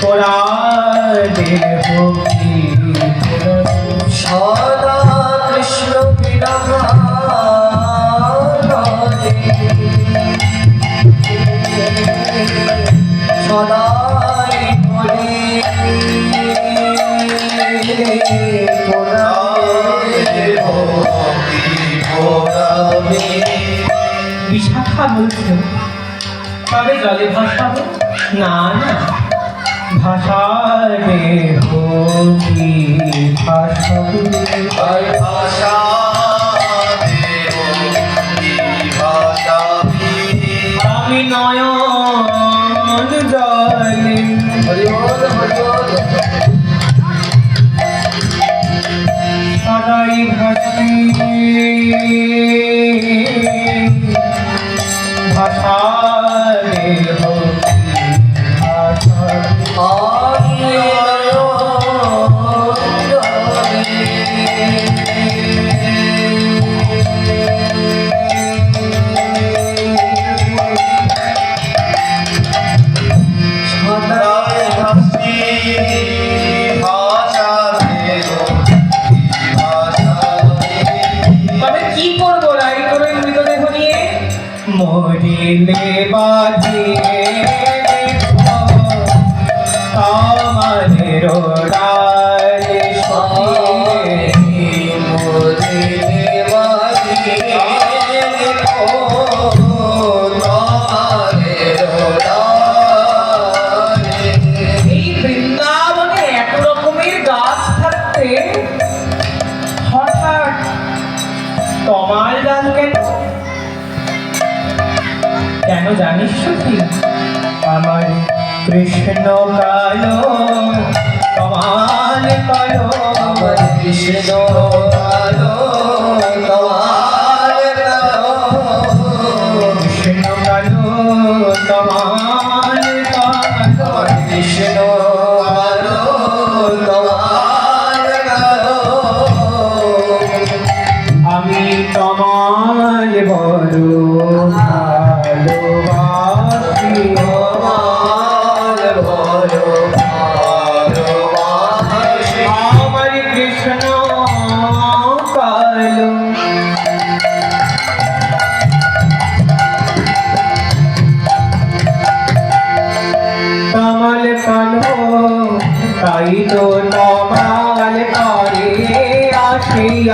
কোরআনের ভক্তি সদা কৃষ্ণ সদাই বলি বিশাখা বলছে তবে জলে ভাসাবো না না ভাষাবে হোকি ভাসাবো আমি মরিলে বাঁধিয়ে আমাদের জানিস কি আমার কৃষ্ণ কালো তোমার কালো কৃষ্ণ আলো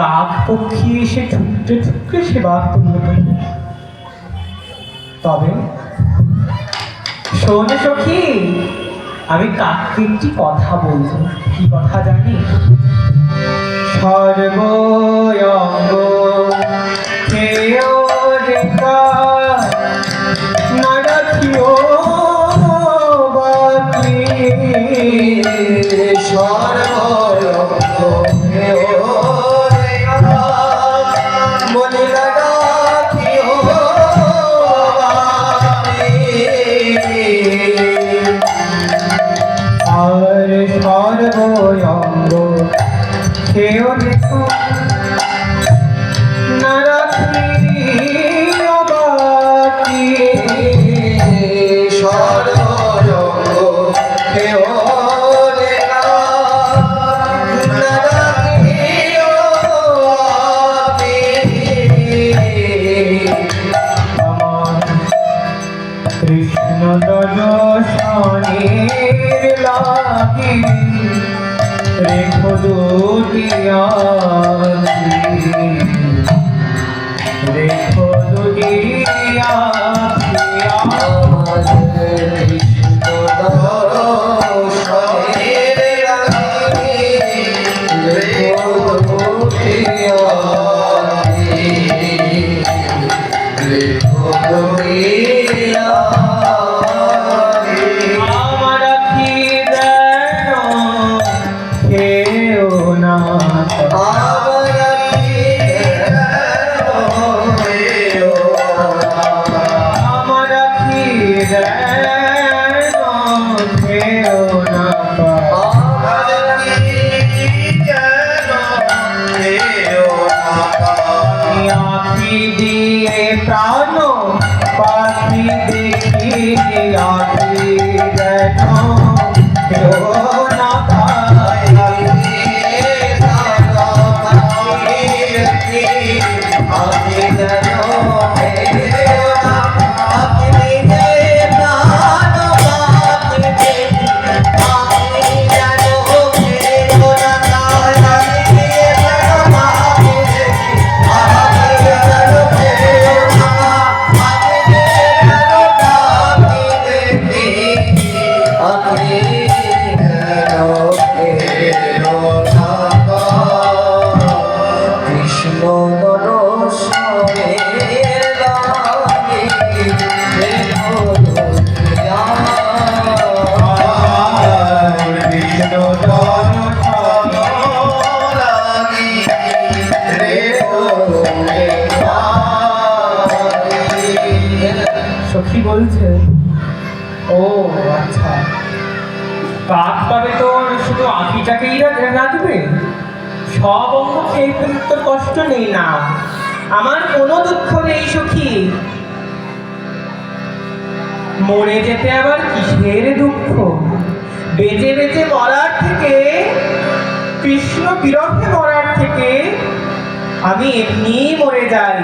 কাক পক্ষী এসে ঠুকতে ঠুকতে সেবা করবে তবে শোন সখী, আমি কাককে একটি কথা বলব। কি কথা জানি? সর্বয়ঙ্গ খেয় রেখা না রাখিও খেয় রেখা না রাখিও বাকি আমার কৃষ্ণ দর্শনের লাগি রেখো দুটিয়া রেখো দুটিয়া 어. সব অঙ্গ খেয়ে কষ্ট নেই না। আমার কোনো দুঃখ নেই, সখী। মরে যেতে আবার কিসের দুঃখ? বেঁচে বেঁচে মরার থেকে, কৃষ্ণ বিরহে মরার থেকে আমি এমনি মরে যাই।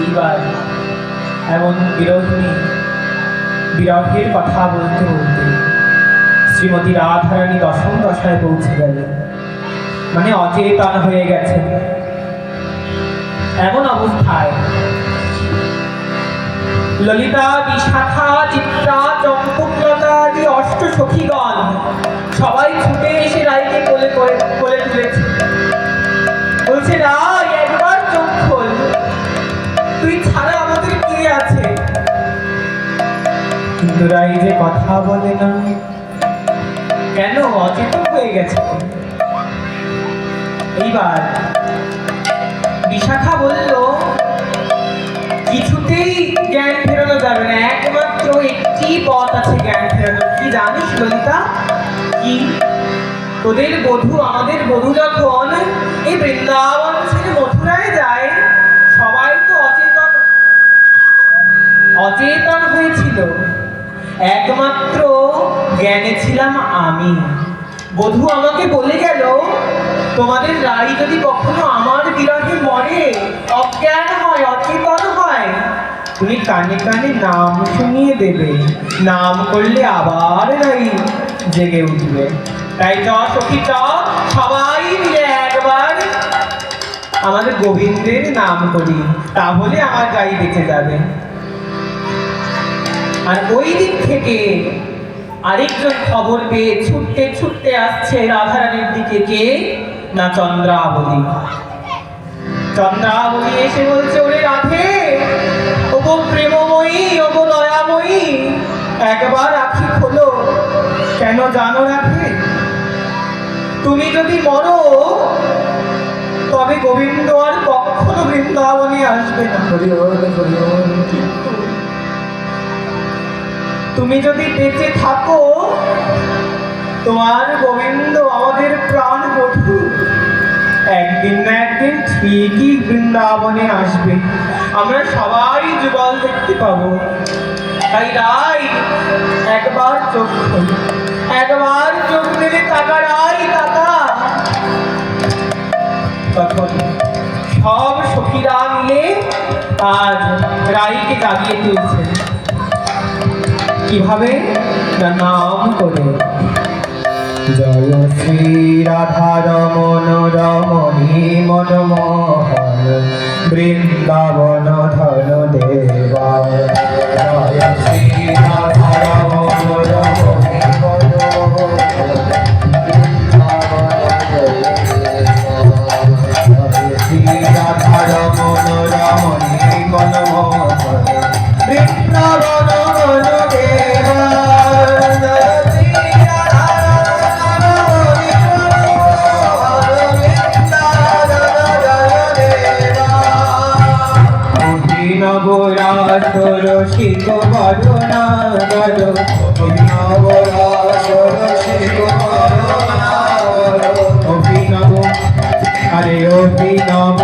এইবার এমন বিরোধী বিরহের কথা বলতে বলতে। শ্রীমতী রাধারানী দশম দশায় পৌঁছে গেল। মানে অচেতন হয়ে গেছে। এমন অবস্থায় ললিতা বিশাখা চিত্রা চম্পকলতা আদি অষ্ট সখীগণ সবাই ছুটে এসে রায়কে কোলে করে কোলে তুলেছে। বলছে, রায়, একবার চোখ খোল। তুই ছাড়া আমাদের কে আছে? কিন্তু রাই যে কথা বলে না অচেতন এইবার বিশাখা বলল, কিছুতেই জ্ঞান ফেরানো যাবে না। একমাত্র একটি পথ আছে জ্ঞান ফেরানো। কি জানিস ললিতা? কি? তোদের বধূ, আমাদের বধূ যখন এই বৃন্দাবন ছেড়ে মথুরায় যায়, সবাই তো অচেতন অচেতন হয়েছিল। একমাত্র জ্ঞানে ছিলাম আমি। বধূ আমাকে বলে গেল, তোমাদের রাই যদি কখনো আমার বিরহে মরে, অজ্ঞান হয় অচেতন হয়, তুমি কানে কানে নাম শুনিয়ে দেবে। নাম করলে আবার রাই জেগে উঠবে। তাই চ সখী, চ, সবাই মিলে একবার আমাদের গোবিন্দের নাম করি, তাহলে আমার গাড়ি দেখে যাবে। আর ওই দিক থেকে আরেকজন খবর পেয়ে ছুটতে ছুটতে আসছে রাধারানীর দিকে কে? না চন্দ্রাবলী চন্দ্রাবলী এসে বলছে, ওরে রাধে, ওগো প্রেমময়ী, ওগো দয়াময়ী, একবার আখি খোলো। কেন জানো রাধে? তুমি যদি মরো, তবে গোবিন্দ আর কখনো বৃন্দাবনে আসবে না। তুমি যদি বেঁচে থাকো, তোমার গোবিন্দ আমাদের প্রাণ বধূ। একদিন না একদিন ঠিকই বৃন্দাবনে আসবে। আমরা সবাই যুগল দেখতে পাবো। তাই রাই একবার চোখ। একবার চোখ মেলে তাকা রাই তাকা তখন সব সখীরা মিলে আজ রাইকে জাগিয়ে তুলছে। কীভাবে নাম করে? জয় শ্রী রাধা রমন রমণী মনমোহন, বৃন্দাবন ধন দেবা জয় শ্রী রাধা রমন অভিনবরাসর শিখ বরণাগর অভিনবরাসর শিখ অভিনব আরে অভিনব